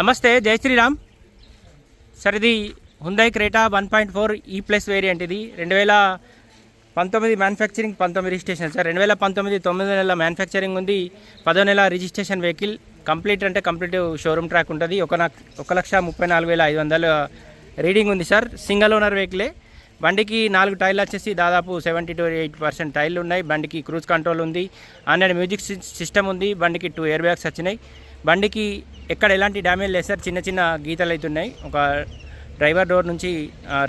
నమస్తే జై శ్రీరామ్. సార్ ఇది Hyundai Creta one point four E plus variant ఇది. రెండు వేల పంతొమ్మిది మ్యానుఫ్యాక్చరింగ్ పంతొమ్మిది రిజిస్ట్రేషన్ సార్ రెండు వేల పంతొమ్మిది తొమ్మిది నెలల మ్యానుఫ్యాక్చరింగ్ ఉంది. పదో నెల రిజిస్ట్రేషన్ వెహికల్ కంప్లీట్ అంటే కంప్లీట్ షోరూమ్ ట్రాక్ ఉంటుంది. ఒక లక్ష ఒక లక్ష ముప్పై నాలుగు వేల ఐదు వందల రీడింగ్ ఉంది సార్. సింగిల్ ఓనర్ వెహికలే బండికి నాలుగు టైర్లు వచ్చేసి దాదాపు సెవెంటీ టు ఎయిట్ పర్సెంట్ టైర్లు ఉన్నాయి. బండికి క్రూజ్ కంట్రోల్ ఉంది. హండ్రెడ్ మ్యూజిక్ సిస్టమ్ ఉంది. బండికి టూ ఇయర్ బ్యాగ్స్ వచ్చినాయి. బండికి ఎక్కడ ఎలాంటి డ్యామేజ్ లేదు సార్. చిన్న చిన్న గీతలు అవుతున్నాయి. ఒక డ్రైవర్ డోర్ నుంచి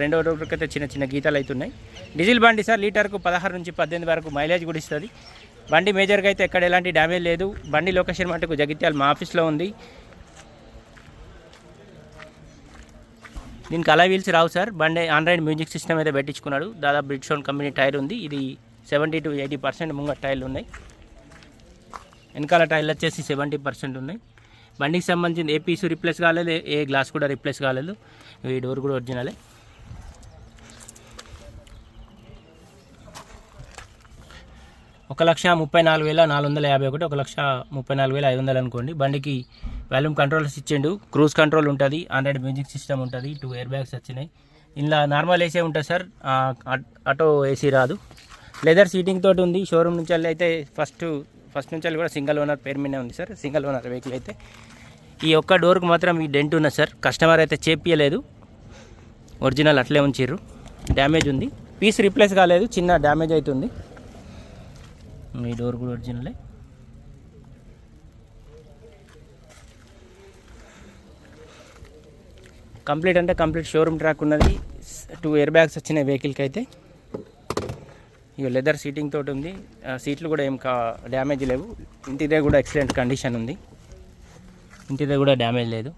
రెండో డోర్కి అయితే చిన్న చిన్న గీతలు అవుతున్నాయి. డీజిల్ బండి సార్ లీటర్కు పదహారు నుంచి పద్దెనిమిది వరకు మైలేజ్ కూడా ఇస్తుంది. బండి మేజర్గా అయితే ఎక్కడ ఎలాంటి డ్యామేజ్ లేదు. బండి లొకేషన్ మటుకు జగిత్యాల మా ఆఫీస్లో ఉంది. దీనికి అలా వీల్స్ రావు సార్. బండి ఆండ్రాయిడ్ మ్యూజిక్ సిస్టమ్ అయితే పెట్టించుకున్నాడు. దాదాపు బ్రిడ్స్టోన్ కంపెనీ టైర్ ఉంది. ఇది సెవెంటీ టు ఎయిటీ పర్సెంట్ ముంగట టైర్లు ఉన్నాయి. వెనకాల టైర్లు వచ్చేసి సెవెంటీ పర్సెంట్ ఉన్నాయి. బండికి సంబంధించిన ఏ పీసు రిప్లేస్ కాలేదు ఏ- గ్లాస్ కూడా రిప్లేస్ కాలేదు. ఈ డోర్ కూడా ఒరిజినలే ఒక లక్ష ముప్పై నాలుగు వేల నాలుగు వందల యాభై ఒకటి ఒక లక్ష ముప్పై నాలుగు వేల ఐదు వందలు అనుకోండి. బండికి వాల్యూమ్ కంట్రోల్స్ ఇచ్చిండు. క్రూజ్ కంట్రోల్ ఉంటుంది ఆండ్రాయిడ్ మ్యూజిక్ సిస్టమ్ ఉంటుంది టూ ఎయిర్ బ్యాగ్స్ వచ్చినాయి. ఇందులో నార్మల్ ఏసీ ఉంటుంది సార్ ఆటో ఏసీ రాదు. లెదర్ సీటింగ్ తోటి ఉంది షోరూమ్ నుంచి వెళ్ళి అయితే ఫస్ట్ ఫస్ట్ నుంచి కూడా సింగిల్ ఓనర్ పేరు మీదనే ఉంది సార్ సింగిల్ ఓనర్ వెహికల్ అయితే. ఈ ఒక్క డోర్కి మాత్రం ఈ డెంట్ ఉన్నది సార్. కస్టమర్ అయితే చేపియలేదు. ఒరిజినల్ అట్లే ఉంచిర్రు. డ్యామేజ్ ఉంది. పీస్ రీప్లేస్ కాలేదు చిన్న డ్యామేజ్ అవుతుంది ఈ డోర్ కూడా ఒరిజినలే కంప్లీట్ అంటే కంప్లీట్ షోరూమ్ ట్రాక్ ఉన్నది. టూ ఇయర్ బ్యాగ్స్ వచ్చినాయి వెహికల్కి అయితే. ఇక లెదర్ సీటింగ్ తోటి ఉంది. సీట్లు కూడా ఏం కా డ్యామేజ్ లేవు. ఇంటీరియర్ కూడా ఎక్సలెంట్ కండిషన్ ఉంది. ఇంటీరియర్ కూడా డ్యామేజ్ లేదు.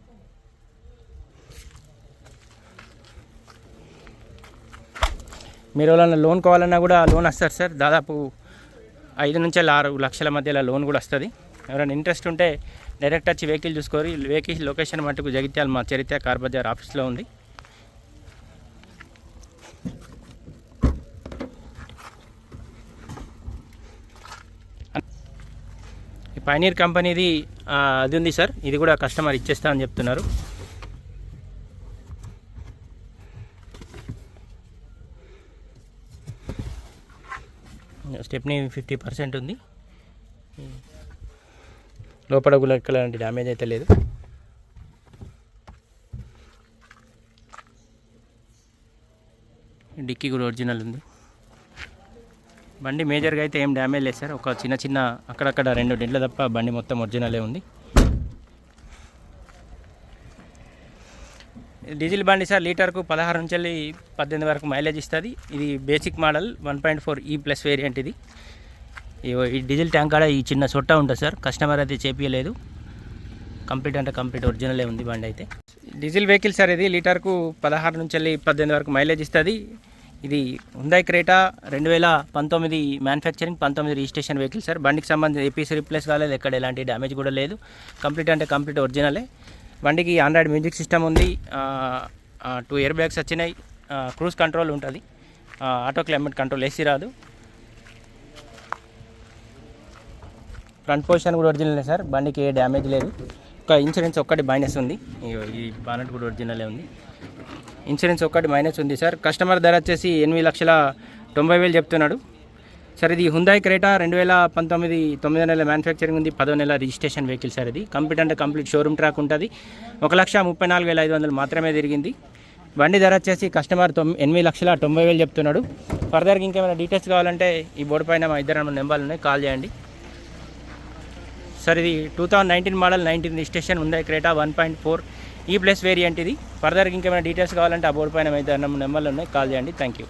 మీరు ఎవరైనా లోన్ కావాలన్నా కూడా లోన్ వస్తారు సార్. దాదాపు ఐదు నుంచి ఆరు లక్షల మధ్యలో లోన్ కూడా వస్తుంది. ఎవరైనా ఇంట్రెస్ట్ ఉంటే డైరెక్ట్ వచ్చి వెహికల్ చూసుకోరు. వెహికల్ లొకేషన్ మటుకు జగిత్యాల మా చరిత్ర కార్ బజార్ ఆఫీస్లో ఉంది. ఈ పైనీర్ కంపెనీది అది ఉంది సార్. ఇది కూడా కస్టమర్ ఇచ్చేస్తా అని చెప్తున్నారు. స్టెప్ని ఫిఫ్టీ పర్సెంట్ ఉంది. లోపల కూడా లాంటి డ్యామేజ్ అయితే లేదు. డిక్కీ కూడా ఒరిజినల్ ఉంది. బండి మేజర్గా అయితే ఏం డ్యామేజ్ లేదు సార్. ఒక చిన్న చిన్న అక్కడక్కడ రెండు డెంట్లు తప్ప బండి మొత్తం ఒరిజినలే ఉంది. డీజిల్ బండి సార్ లీటర్కు పదహారు నుంచి వెళ్ళి పద్దెనిమిది వరకు మైలేజ్ ఇస్తుంది. ఇది basic model one point four E plus variant ఇది. ఇగో ఈ డీజిల్ ట్యాంక్ కాడ ఈ చిన్న సొట్ట ఉంటుంది సార్. కస్టమర్ అయితే చేపియలేదు. కంప్లీట్ అంటే కంప్లీట్ ఒరిజినలే ఉంది బండి అయితే. డీజిల్ వెహికల్ సార్ ఇది లీటర్కు పదహారు నుంచి వెళ్ళి పద్దెనిమిది వరకు మైలేజ్ ఇస్తుంది. ఇది హుందాయ్ క్రేటా రెండు వేల పంతొమ్మిది మ్యానుఫ్యాక్చరింగ్ పంతొమ్మిది రిజిస్ట్రేషన్ వెహికల్ సార్ బండికి సంబంధించి ఏపీసీ రిప్లేస్ కాలేదు ఎక్కడ ఎలాంటి డ్యామేజ్ కూడా లేదు. కంప్లీట్ అంటే కంప్లీట్ ఒరిజినలే బండికి ఆండ్రాయిడ్ మ్యూజిక్ సిస్టమ్ ఉంది. టూ ఇయర్ బ్యాగ్స్ వచ్చినాయి. క్రూజ్ కంట్రోల్ ఉంటుంది. ఆటో క్లైమేట్ కంట్రోల్ ఏసీ రాదు. ఫ్రంట్ పొజిషన్ కూడా ఒరిజినలే సార్ బండికి ఏ డ్యామేజ్ లేదు. ఒక ఇన్సూరెన్స్ ఒక్కటి మైనస్ ఉంది. ఈ బానెట్ కూడా ఒరిజినలే ఉంది. ఇన్సూరెన్స్ ఒక్కటి మైనస్ ఉంది సార్. కస్టమర్ ధర వచ్చేసి ఎనిమిది లక్షల తొంభై వేలు చెప్తున్నాడు. సార్ ఇది హుందాయి క్రేటా రెండు వేల పంతొమ్మిది తొమ్మిదో నెల మ్యానుఫ్యాక్చరింగ్ ఉంది. పదో నెల రిజిస్ట్రేషన్ వెహికల్ సార్ ఇది. కంప్లీట్ అంటే కంప్లీట్ షోరూమ్ ట్రాక్ ఉంటుంది. ఒక లక్ష ముప్పై నాలుగు వేల ఐదు వందలు మాత్రమే తిరిగింది. బండి ధర వచ్చేసి కస్టమర్ తొమ్ ఎనిమిది లక్షల తొంభై వేలు చెప్తున్నాడు. ఫర్దర్గా ఇంకేమైనా డీటెయిల్స్ కావాలంటే ఈ బోర్డు పైన మా ఇద్దరు నెంబర్లు ఉన్నాయి. కాల్ చేయండి. సార్ ఇది two thousand nineteen model nineteen registration ఉంది Creta one point four E plus variant ఇది. ఫర్దర్గా ఇంకేమైనా డీటెయిల్స్ కావాలంటే ఆ బోర్డు పైన అయితే నెంబర్లు ఉన్నాయి. కాల్ చేయండి. Thank you